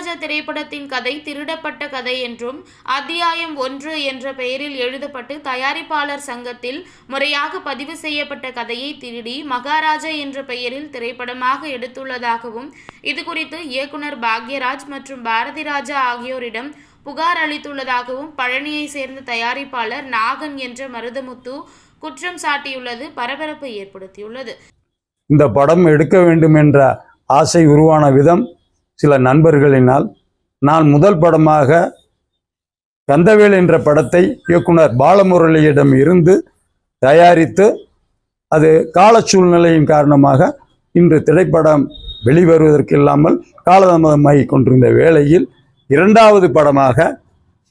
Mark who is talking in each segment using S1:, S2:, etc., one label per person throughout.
S1: திரைப்படத்தின் கதை திருடப்பட்ட கதை என்றும் அத்தியாயம் ஒன்று என்ற பெயரில் எழுதப்பட்டு தயாரிப்பாளர் சங்கத்தில் முறையாக பதிவு செய்யப்பட்ட கதையை திருடி மகாராஜா என்ற பெயரில் திரைப்படமாக எடுத்துள்ளதாகவும் இதுகுறித்து இயக்குனர் பாக்யராஜ் மற்றும் பாரதி ராஜா ஆகியோரிடம் புகார் அளித்துள்ளதாகவும் பழனியை சேர்ந்த தயாரிப்பாளர் நாகன் என்ற மருதமுத்து குற்றம் சாட்டியுள்ளது பரபரப்பை ஏற்படுத்தியுள்ளது.
S2: இந்த படம் எடுக்க வேண்டும் என்ற ஆசை உருவான விதம் சில நண்பர்களினால் நான் முதல் படமாக கந்தவேல் என்ற படத்தை இயக்குனர் பாலமுரளியிடம் இருந்து தயாரித்து அது கால சூழ்நிலையின் காரணமாக இன்று திரைப்படம் வெளிவருவதற்கு இல்லாமல் காலதாமதமாகி கொண்டிருந்த வேளையில் இரண்டாவது படமாக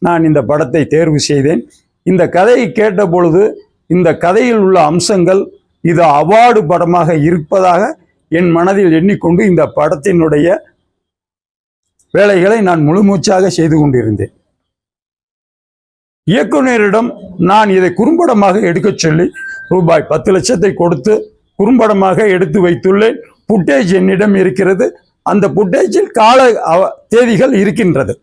S2: நான் இந்த படத்தை தேர்வு செய்தேன். இந்த கதையை கேட்ட பொழுது இந்த கதையில் உள்ள அம்சங்கள் இது அவார்டு படமாக இருப்பதாக என் மனதில் எண்ணிக்கொண்டு இந்த படத்தினுடைய வேலைகளை நான் முழுமூச்சாக செய்து கொண்டிருந்தேன். இயக்குனரிடம் நான் இதை குறும்படமாக எடுக்கச் சொல்லி ரூபாய் பத்து லட்சத்தை கொடுத்து குறும்படமாக எடுத்து வைத்துள்ளேன். புட்டேஜ் என்னிடம் இருக்கிறது. அந்த புட்டேஜில் கால அவ- தேதிகள் இருக்கின்றது.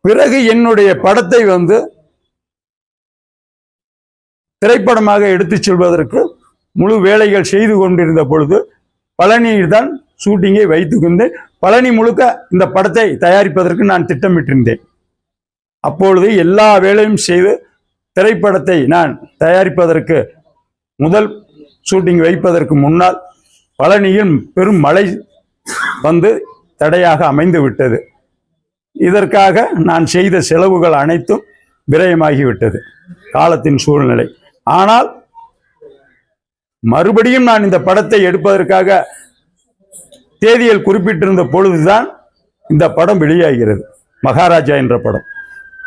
S2: பிறகு என்னுடைய படத்தை வந்து திரைப்படமாக எடுத்துச் செல்வதற்கு முழு வேலைகள் செய்து கொண்டிருந்த பொழுது பழனியில்தான் ஷூட்டிங்கை வைத்துக்கொண்டு பழனி முழுக்க இந்த படத்தை தயாரிப்பதற்கு நான் திட்டமிட்டிருந்தேன். அப்பொழுது எல்லா வேலையும் செய்து திரைப்படத்தை நான் தயாரிப்பதற்கு முதல் ஷூட்டிங் வைப்பதற்கு முன்னால் பழனியில் பெரும் மழை வந்து தடையாக அமைந்து விட்டது. இதற்காக நான் செய்த செலவுகள் அனைத்தும் விரயமாகிவிட்டது. காலத்தின் சூழ்நிலை. ஆனால் மறுபடியும் நான் இந்த படத்தை எடுப்பதற்காக தேதியில் குறிப்பிட்டிருந்த பொழுதுதான் இந்த படம் வெளியாகிறது. மகாராஜா என்ற படம்.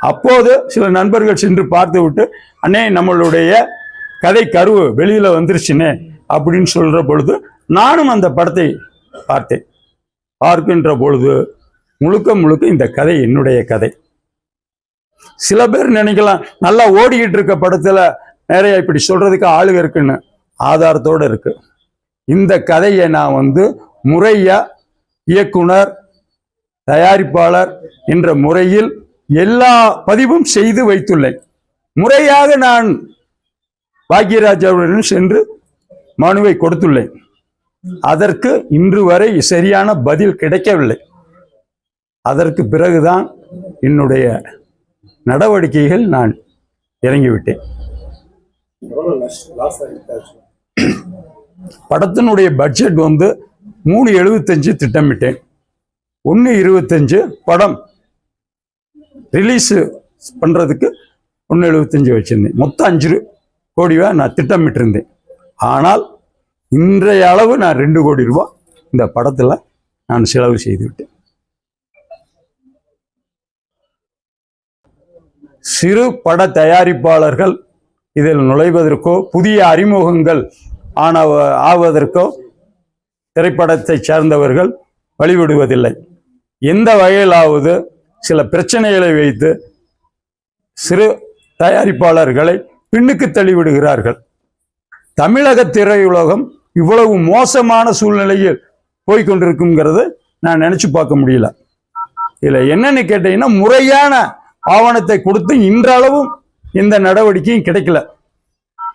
S2: அப்போது சில நண்பர்கள் சென்று பார்த்துவிட்டு அண்ணே நம்மளுடைய கதை கருவு வெளியில வந்துருச்சுனே அப்படின்னு சொல்ற பொழுது நானும் அந்த படத்தை பார்த்தேன். பார்க்கின்ற பொழுது முழுக்க முழுக்க இந்த கதை என்னுடைய கதை. சில பேர் நினைக்கலாம் நல்லா ஓடிக்கிட்டு இருக்க படத்துல நிறைய இப்படி சொல்றதுக்கு ஆளுக இருக்குன்னு ஆதாரத்தோட இருக்கு. இந்த கதையை நான் வந்து முறையா இயக்குனர் தயாரிப்பாளர் என்ற முறையில் எல்லா பதிவும் செய்து வைத்துள்ளேன். முறையாக நான் பாக்யராஜாவுடன் சென்று மனுவை கொடுத்துள்ளேன். அதற்கு இன்று வரை சரியான பதில் கிடைக்கவில்லை. அதற்கு பிறகுதான் என்னுடைய நடவடிக்கைகள் நான் இறங்கிவிட்டேன். படத்தினுடைய பட்ஜெட் வந்து மூணு எழுபத்தஞ்சு திட்டமிட்டேன். ஒன்று இருபத்தஞ்சு படம் ரிலீஸ் பண்ணுறதுக்கு ஒன்று எழுபத்தஞ்சு வச்சுருந்தேன். மொத்தம் அஞ்சு கோடி ரூபா நான் திட்டமிட்டிருந்தேன். ஆனால் இன்றைய அளவு நான் ரெண்டு கோடி ரூபா இந்த படத்தில் நான் செலவு செய்துவிட்டேன். சிறு பட தயாரிப்பாளர்கள் இதில் நுழைவதற்கோ புதிய அறிமுகங்கள் ஆனவ ஆவதற்கோ திரைப்படத்தை சேர்ந்தவர்கள் வழிவிடுவதில்லை. எந்த வகையிலாவது சில பிரச்சனைகளை வைத்து சிறு தயாரிப்பாளர்களை பின்னுக்கு தள்ளிவிடுகிறார்கள். தமிழக திரையுலகம் இவ்வளவு மோசமான சூழ்நிலையில் போய்கொண்டிருக்குங்கிறது நான் நினைச்சு பார்க்க முடியல. இதில் என்னன்னு கேட்டீங்கன்னா முறையான ஆவணத்தை கொடுத்து இன்றளவும் இந்த நடவடிக்கையும் கிடைக்கல.